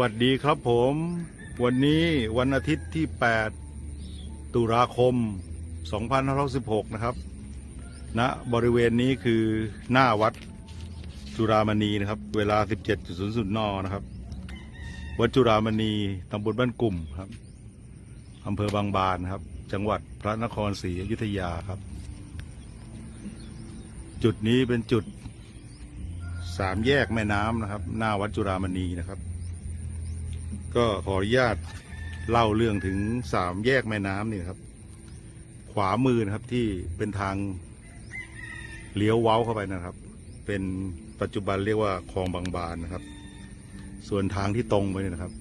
วัสดีครับผม วันนี้วันอาทิตย์ที่ 8 ตุลาคม 2516 นะครับณบริเวณนี้คือหน้าวัดจุรามณีนะครับ เวลา 17.00นนะครับวัดจุรามณีตำบลบ้านกลุ่มครับอำเภอบางบานครับ จังหวัดพระนครศรีอยุธยาครับ จุดนี้เป็นจุดสามแยกแม่น้ำนะครับ หน้าวัดจุรามณีนะครับ ก็ขออนุญาตเล่าเรื่องถึงสามแยกแม่น้ำนี่นะครับ ขวามือนะครับที่เป็นทางเลี้ยวเว้าเข้าไปนะครับ เป็นปัจจุบันเรียกว่าคลองบางบานนะครับ ส่วนทางที่ตรงไปเนี่ยนะครับ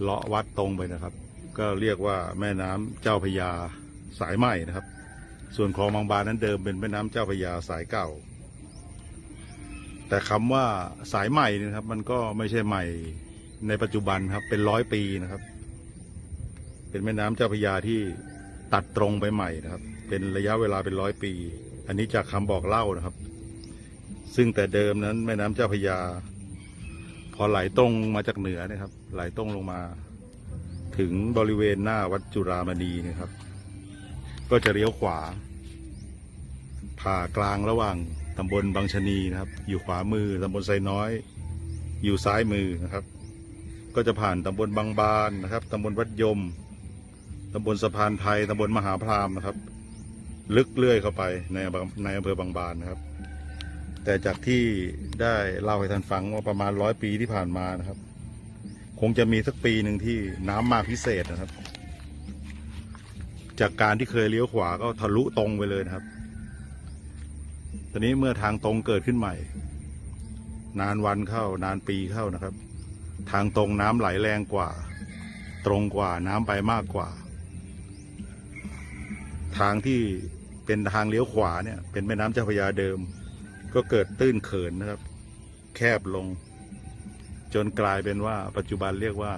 เลาะวัดตรงไปนะครับ ก็เรียกว่าแม่น้ำเจ้าพยาสายใหม่นะครับ ส่วนคลองบางบานนั้นเดิมเป็นแม่น้ำเจ้าพยาสายเก่า แต่คำว่าสายใหม่เนยนะครับ มันก็ไม่ใช่ใหม่ ในปัจจุบันครับ เป็นร้อยปีนะครับ เป็นแม่น้ำเจ้าพระยาที่ตัดตรงไปใหม่นะครับ เป็นระยะเวลาเป็นร้อยปี อันนี้จากคำบอกเล่านะครับ ซึ่งแต่เดิมนั้น แม่น้ำเจ้าพระยา พอไหลตรงมาจากเหนือนะครับ ไหลตรงลงมา ถึงบริเวณหน้าวัดจุรามณีนะครับ ก็จะเลี้ยวขวา ผ่ากลางระหว่างตำบลบางชนีนะครับ อยู่ขวามือตำบลไซน้อย อยู่ซ้ายมือนะครับ ก็จะผ่านตำบลบางบานนะครับตำบลวัดยมตำบลสะพานไทยตำบลมหาพรามนะครับ ลึกเลื่อยเข้าไปในอำเภอในอำเภอบางบานนะครับ แต่จากที่ได้เล่าให้ท่านฟังว่าประมาณร้อยปีที่ผ่านมานะครับ คงจะมีสักปีหนึ่งที่น้ำมาพิเศษนะครับ จากการที่เคยเลี้ยวขวาก็ทะลุตรงไปเลยนะครับ ตอนนี้เมื่อทางตรงเกิดขึ้นใหม่ นานวันเข้านานปีเข้านะครับ ทางตรงน้ำไหลแรงกว่า ตรงกว่าน้ำไปมากกว่า ทางที่เป็นทางเลี้ยวขวาเนี่ย เป็นแม่น้ำเจ้าพระยาเดิม ก็เกิดตื้นเขินนะครับ แคบลง จนกลายเป็นว่า ปัจจุบันเรียกว่า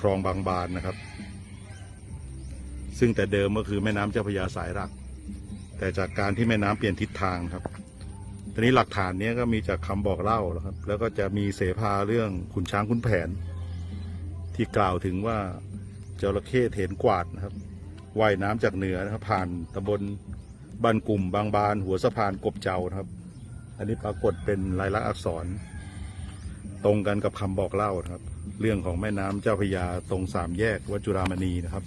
คลองบางบานนะครับ ซึ่งแต่เดิมก็คือแม่น้ำเจ้าพระยาสายหลัก แต่จากการที่แม่น้ำเปลี่ยนทิศทางครับ ตอนนี้หลักฐานเนี้ยก็มีจากคำบอกเล่าแล้วครับ แล้วก็จะมีเสภาเรื่องขุนช้างขุนแผน ที่กล่าวถึงว่าจระเข้เถนกวาดนะครับว่ายน้ำจากเหนือนะครับ ผ่านตำบลบ้านกลุ่ม บางบาน หัวสะพานกบเจ้านะครับ อันนี้ปรากฏเป็นลายลักษณ์อักษร ตรงกันกับคำบอกเล่านะครับ เรื่องของแม่น้ำเจ้าพยาตรงสามแยกวัจุรามณีนะครับ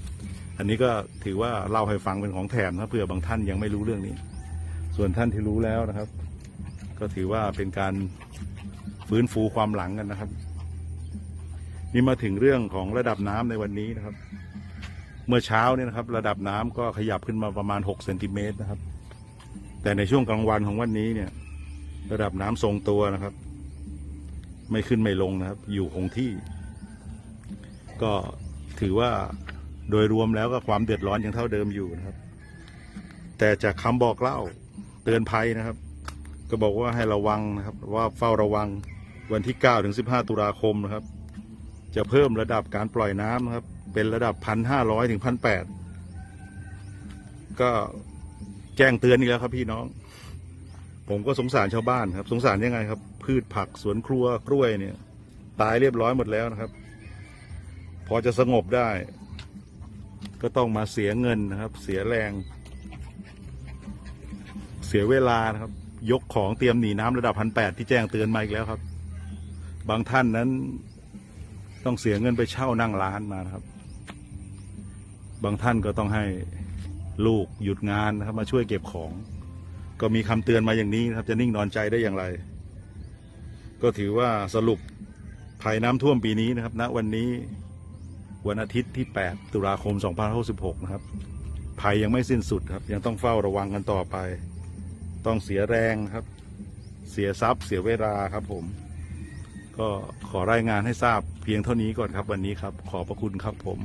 อันนี้ก็ถือว่าเล่าให้ฟังเป็นของแถมนะเผื่อบางท่านยังไม่รู้เรื่องนี้ ส่วนท่านที่รู้แล้วนะครับ ก็ถือว่าเป็นการฟื้นฟูความหลังกันนะครับ นี่มาถึงเรื่องของระดับน้ำในวันนี้นะครับ เมื่อเช้าเนี่ยนะครับ ระดับน้ำก็ขยับขึ้นมาประมาณ6เซนติเมตรนะครับ แต่ในช่วงกลางวันของวันนี้เนี่ย ระดับน้ำทรงตัวนะครับ ไม่ขึ้นไม่ลงนะครับ อยู่คงที่ ก็ถือว่าโดยรวมแล้วก็ความเดือดร้อนยังเท่าเดิมอยู่นะครับ แต่จากคำบอกเล่าเตือนภัยนะครับ ก็บอกว่าให้ระวังนะครับ ว่าเฝ้าระวังวันที่ 9 ถึง 15 ตุลาคมนะครับ จะเพิ่มระดับการปล่อยน้ำนะครับ เป็นระดับ 1,500 ถึง 1,800 ก็แจ้งเตือนอีกแล้วครับพี่น้อง ผมก็สงสารชาวบ้านครับ สงสารยังไงครับ พืชผักสวนครัวกล้วยเนี่ย ตายเรียบร้อยหมดแล้วนะครับ พอจะสงบได้ ก็ต้องมาเสียเงินนะครับ เสียแรง เสียเวลานะครับ ยกของเตรียมหนีน้ำระดับพันแปดที่แจ้งเตือนมาอีกแล้วครับ บางท่านนั้นต้องเสียเงินไปเช่านั่งร้านมานะครับ บางท่านก็ต้องให้ลูกหยุดงานนะครับ มาช่วยเก็บของ ก็มีคำเตือนมาอย่างนี้นะครับ จะนิ่งนอนใจได้อย่างไร ก็ถือว่าสรุปภัยน้ำท่วมปีนี้นะครับณวันนี้วันอาทิตย์ที่ 8 ตุลาคม 2566 นะครับ ภัยยังไม่สิ้นสุดครับ ยังต้องเฝ้าระวังกันต่อไป ต้องเสียแรงครับ เสียทรัพย์เสียเวลาครับผม ก็ขอรายงานให้ทราบเพียงเท่านี้ก่อนครับวันนี้ครับ ขอบพระคุณครับผม